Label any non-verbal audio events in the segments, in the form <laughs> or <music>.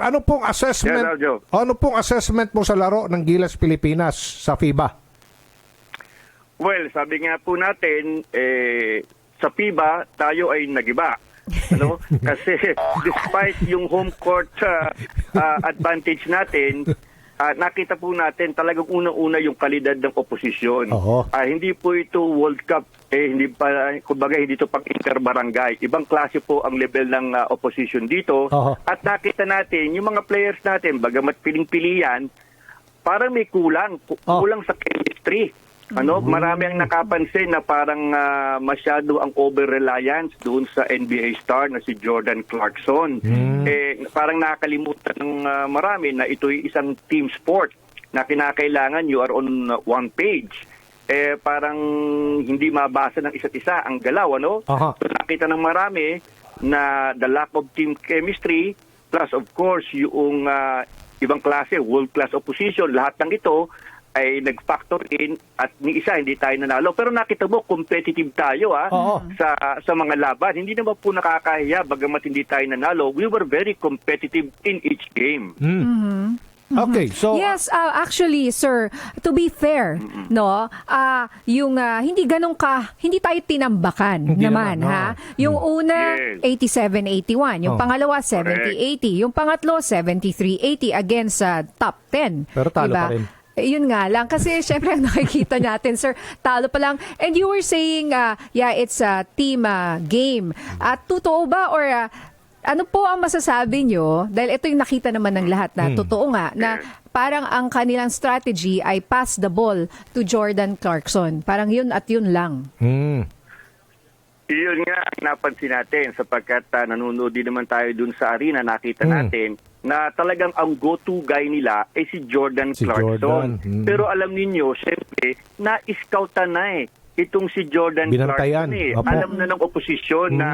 Ano pong Yes, assessment? Aljo. ano pong assessment mo sa laro ng Gilas Pilipinas sa FIBA? Well, sabi nga po natin, eh, sa FIBA, tayo ay nagiba. Ano? <laughs> Kasi despite yung home court uh, uh, advantage natin, ah, nakita po natin talagang unang-una yung kalidad ng oposisyon. Ah, hindi po ito World Cup, eh, hindi pa, kumbaga hindi ito pang interbarangay. Ibang klase po ang level ng ah, opposition dito. Oo. At nakita natin, yung mga players natin, bagamat piling-pilian, parang may kulang. Ku- Oh. Kulang sa chemistry. Ano, marami ang nakapansin na parang ah, masyado ang over-reliance doon sa NBA star na si Jordan Clarkson. Eh, parang nakakalimutan ng ah, marami na ito'y isang team sport na kinakailangan you are on one page. Eh, parang hindi mabasa ng isa't isa ang galaw, ano? Aha. So, nakita ng marami na the lack of team chemistry plus of course yung ah, ibang klase, world-class opposition, lahat ng ito ay nag-factor in at ni isa hindi tayo nanalo. Pero nakita mo, competitive tayo ah, Oo. sa, sa mga laban. Hindi naman po nakakahiya bagamat hindi tayo nanalo. We were very competitive in each game. Okay, so yes, uh, actually, sir, to be fair, no, ah yung ah, hindi ganun ka, hindi tayo tinambakan Hindi naman, naman, ha. Yung una, Yes. 87-81. Yung Oh. pangalawa, 70-80. Yung pangatlo, 73-80 against sa top 10. Pero talo Diba? pa rin. Eh, Yun nga lang. Kasi <laughs> syempre ang nakikita natin, sir, talo pa lang. And you were saying, ah, yeah, it's a team ah, game. At totoo ba or ah, ano po ang masasabi nyo? Dahil ito yung nakita naman ng lahat na totoo nga, na parang ang kanilang strategy ay pass the ball to Jordan Clarkson. Parang yun at yun lang. Hmm. Iyon nga ang napansin natin sapagkat uh, nanonood din naman tayo dun sa arena, nakita Hmm. natin na talagang ang go-to guy nila ay si Jordan Si Clarkson. Jordan, hmm. Pero alam ninyo, siyempre, na-scoutan na eh itong si Jordan Binantayan, Clarkson eh. Alam na ng oposisyon Hmm. na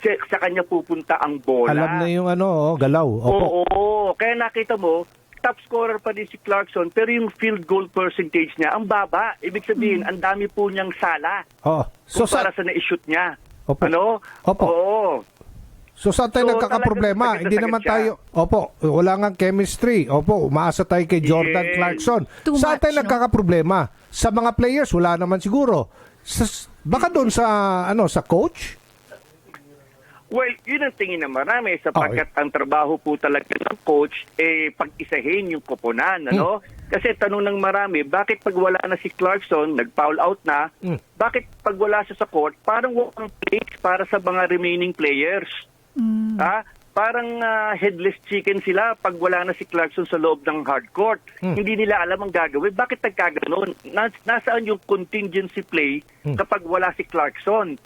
sa, sa kanya pupunta ang bola. Alam na yung ano, oh, galaw. Opo. Oo, kaya nakita mo, top scorer pa din si Clarkson, pero yung field goal percentage niya, ang baba. Ibig sabihin, ang dami po niyang sala Oo. So kumpara sa sa na-shoot niya. Opo. Ano? Opo. Oo. So saan tayo So, nagkakaproblema? Hindi naman siya. tayo, opo, wala nga chemistry. Opo, umaasa tayo kay Jordan Yes. Clarkson. Too saan much, tayo no? nagkakaproblema? Sa mga players, wala naman siguro. Sa, baka doon sa, ano, sa coach? Well, yun ang tingin ng marami sapagkat ang trabaho po talaga ng coach eh pag-isahin yung koponan, ano? Hmm. Kasi tanong ng marami, bakit pag wala na si Clarkson, nag-foul out na, Hmm. bakit pag wala siya sa court, parang walang place para sa mga remaining players? Ha? Parang ah, headless chicken sila pag wala na si Clarkson sa loob ng hard court. Hmm. Hindi nila alam ang gagawin. Bakit nagkaganon? Nas- nasaan yung contingency play Hmm. kapag wala si Clarkson?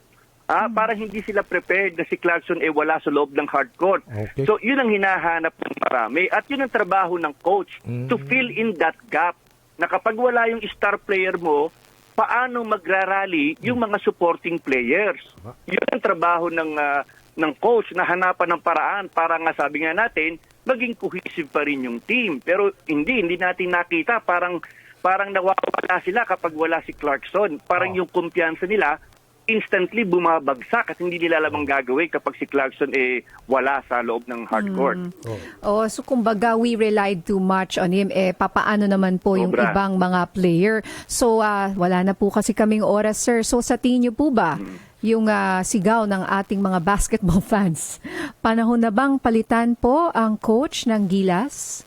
Ah, parang hindi sila prepared na si Clarkson eh wala sa loob ng hard court. Okay. So, yun ang hinahanap ng marami. At yun ang trabaho ng coach to fill in that gap. Na kapag wala yung star player mo, paano magrarally yung mga supporting players. Yun ang trabaho ng ah, ng coach na hanapan ng paraan para nga sabi nga natin, maging cohesive pa rin yung team. Pero hindi, hindi natin nakita. Parang parang nawawala sila kapag wala si Clarkson. Parang Oh. yung kumpiyansa nila instantly bumabagsak at hindi nila alam ang gagawin kapag si Clarkson eh wala sa loob ng hardcourt. Oh, so kumbaga we relied too much on him. Eh, papaano naman po yung Sobra. ibang mga player? So, ah, wala na po kasi kaming oras, sir. So, sa tingin niyo po ba, yung ah, sigaw ng ating mga basketball <laughs> fans, panahon na bang palitan po ang coach ng Gilas?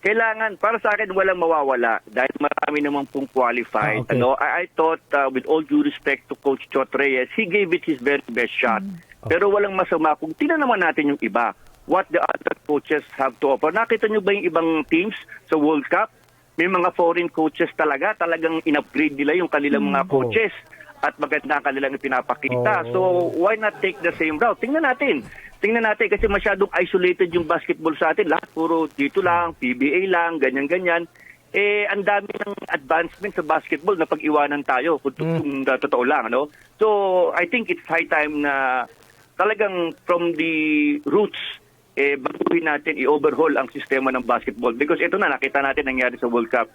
Kailangan, para sa akin, walang mawawala dahil marami naman pong qualified. Ah, okay. ano, I, I thought, uh, with all due respect to Coach Chot Reyes, he gave it his very best shot. Pero walang masama kung tingnan naman natin yung iba. What the other coaches have to offer. Nakita nyo ba yung ibang teams sa World Cup? May mga foreign coaches talaga. Talagang in-upgrade nila yung kanilang mga Oo. coaches at maganda ang kanilang pinapakita. Oo. So, why not take the same route? Tingnan natin. Tingnan natin kasi masyadong isolated yung basketball sa atin. Lahat puro dito lang, PBA lang, ganyan-ganyan. Eh, ang dami ng advancement sa basketball na pag-iwanan tayo kung, kung uh, totoo lang. Ano? So, I think it's high time na talagang from the roots, eh, baguhin natin, i-overhaul ang sistema ng basketball. Because ito na, nakita natin nangyari sa World Cup.